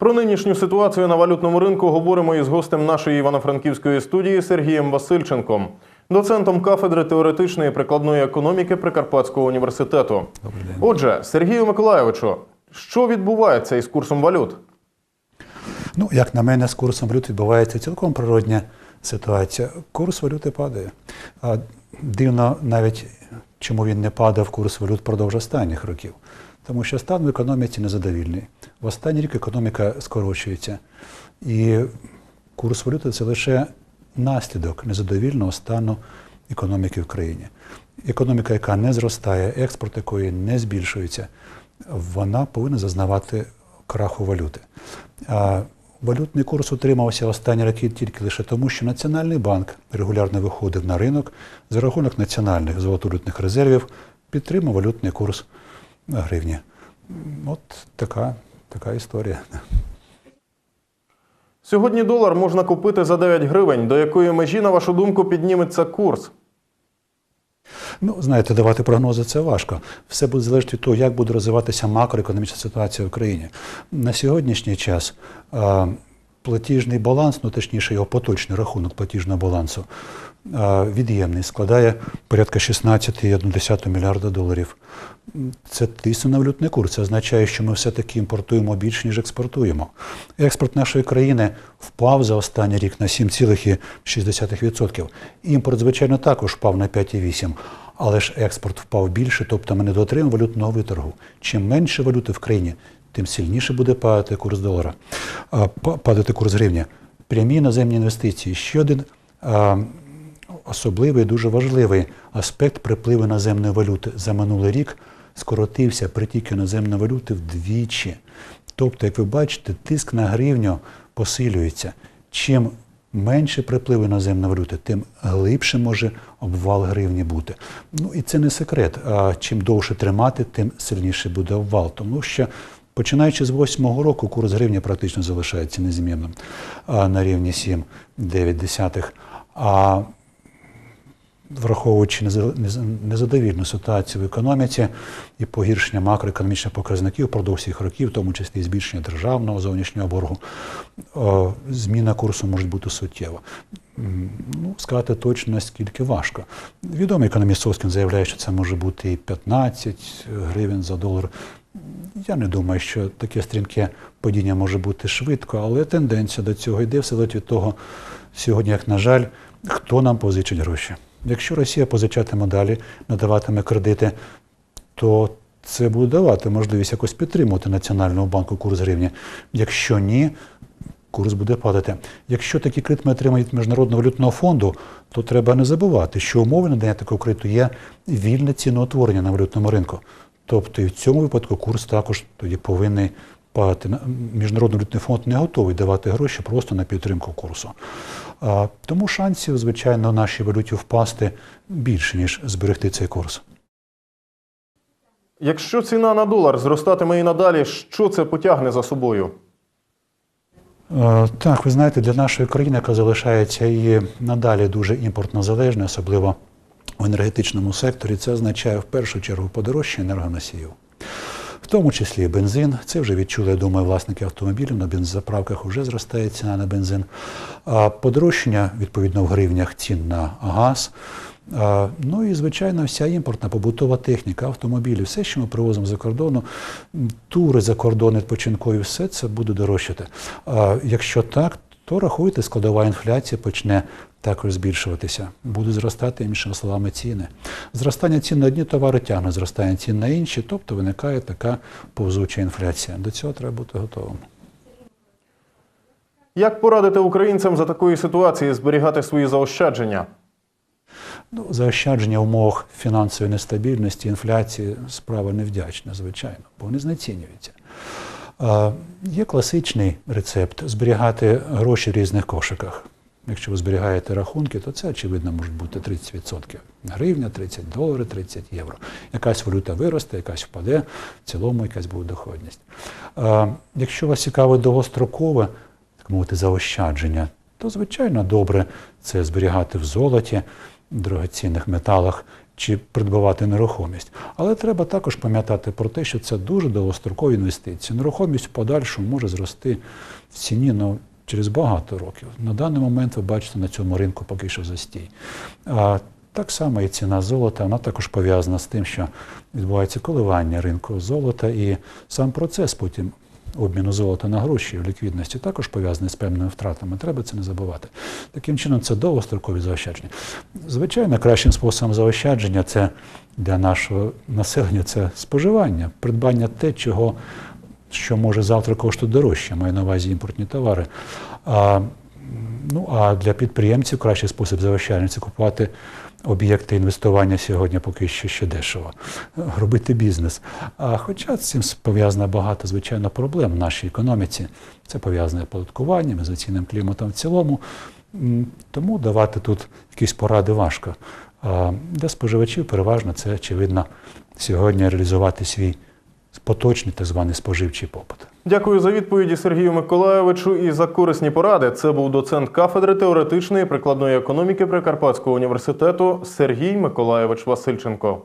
Про нинішню ситуацію на валютному ринку говоримо із гостем нашої івано-франківської студії Сергієм Васильченком, доцентом кафедри теоретичної і прикладної економіки Прикарпатського університету. Добрий день. Отже, Сергію Миколайовичу, що відбувається із курсом валют? Ну, як на мене, з курсом валют відбувається цілком природня ситуація. Курс валюти падає. А дивно навіть, чому він не падав курс валют впродовж останніх років. Тому що стан в економіці незадовільний. В останній рік економіка скорочується. І курс валюти це лише наслідок незадовільного стану економіки в країні. Економіка, яка не зростає, експорт якої не збільшується, вона повинна зазнавати краху валюти. А валютний курс утримався останні роки тільки лише тому, що Національний банк регулярно виходив на ринок за рахунок національних золотовалютних резервів, підтримав валютний курс гривні. От така, така історія. Сьогодні долар можна купити за 9 гривень. До якої межі, на вашу думку, підніметься курс? Ну, знаєте, давати прогнози це важко. Все буде залежати від того, як буде розвиватися макроекономічна ситуація в Україні. На сьогоднішній час платіжний баланс, ну точніше його поточний рахунок платіжного балансу, від'ємний, складає порядка 16,1 мільярда доларів. Це тисне на валютний курс. Це означає, що ми все-таки імпортуємо більше, ніж експортуємо. Експорт нашої країни впав за останній рік на 7,6%. Імпорт, звичайно, також впав на 5,8%. Але ж експорт впав більше, тобто ми не дотримуємо валютного виторгу. Чим менше валюти в країні, тим сильніше буде падати курс долара, падати курс гривні. Прямі іноземні інвестиції. Ще один особливий, дуже важливий аспект припливу іноземної валюти за минулий рік скоротився притік іноземної валюти вдвічі. Тобто, як ви бачите, тиск на гривню посилюється. Чим менше приплив іноземної валюти, тим глибше може обвал гривні бути. Ну і це не секрет. А чим довше тримати, тим сильніше буде обвал. Тому що починаючи з 8-го року, курс гривні практично залишається незмінним на рівні 7,9. А враховуючи незадовільну ситуацію в економіці і погіршення макроекономічних показників впродовж всіх років, в тому числі збільшення державного зовнішнього боргу, зміна курсу може бути суттєва. Ну, сказати точно наскільки важко. Відомий економіст Соскін заявляє, що це може бути і 15 гривень за долар. Я не думаю, що таке стрімке падіння може бути швидко, але тенденція до цього йде все від того, сьогодні, як на жаль, хто нам позичить гроші. Якщо Росія позичатиме далі, надаватиме кредити, то це буде давати можливість якось підтримувати Національному банку курс гривні. Якщо ні, курс буде падати. Якщо такі кредит ми отримаємо від Міжнародного валютного фонду, то треба не забувати, що умови надання такого кредиту є вільне ціноутворення на валютному ринку. Тобто і в цьому випадку курс також тоді повинен падати. Міжнародний валютний фонд не готовий давати гроші просто на підтримку курсу. А, тому шансів, звичайно, нашій валюті впасти більше, ніж зберегти цей курс. Якщо ціна на долар зростатиме і надалі, що це потягне за собою? Так, ви знаєте, для нашої країни, яка залишається і надалі дуже імпортно залежною, особливо в енергетичному секторі, це означає в першу чергу подорожчання енергоносіїв. В тому числі бензин. Це вже відчули, я думаю, власники автомобілів. На бензозаправках вже зростає ціна на бензин. А подорожчання, відповідно, в гривнях цін на газ. Ну і, звичайно, вся імпортна побутова техніка, автомобілі, все, що ми привозимо за кордону, тури за кордон відпочинкові, все це буде дорожчати. Якщо так, то рахуйте, складова інфляція почне також збільшуватися. Будуть зростати, іншими словами, ціни. Зростання цін на одні товари тягне зростання цін на інші, тобто виникає така повзуча інфляція. До цього треба бути готовим. Як порадити українцям за такої ситуації зберігати свої заощадження? Ну, заощадження в умовах фінансової нестабільності, інфляції справа невдячна, звичайно, бо вони знецінюються. Є класичний рецепт зберігати гроші в різних кошиках. Якщо ви зберігаєте рахунки, то це очевидно може бути 30%. Гривня, 30 доларів, 30 євро. Якась валюта виросте, якась впаде, в цілому якась буде доходність. Якщо вас цікавить довгострокове, так мовити, заощадження, то звичайно добре це зберігати в золоті, дорогоцінних металах чи придбавати нерухомість. Але треба також пам'ятати про те, що це дуже довгострокові інвестиції. Нерухомість в подальшому може зрости в ціні ну, через багато років. На даний момент ви бачите на цьому ринку поки що застій. А так само і ціна золота, вона також пов'язана з тим, що відбувається коливання ринку золота, і сам процес потім обміну золота на гроші в ліквідності також пов'язаний з певними втратами. Треба це не забувати. Таким чином, це довгострокові заощадження. Звичайно, кращим способом заощадження це для нашого населення це споживання, придбання те, чого що може завтра коштувати дорожче, маю на увазі імпортні товари. А, ну, а для підприємців кращий спосіб заощадження це купувати об'єкти інвестування сьогодні поки що ще дешево, робити бізнес. А хоча з цим пов'язано багато, звичайно, проблем в нашій економіці. Це пов'язане з податкуванням, інвестиційним кліматом в цілому. Тому давати тут якісь поради важко. А для споживачів переважно це, очевидно, сьогодні реалізувати свій поточний так званий споживчий попит. Дякую за відповіді Сергію Миколайовичу і за корисні поради. Це був доцент кафедри теоретичної прикладної економіки Прикарпатського університету Сергій Миколайович Васильченко.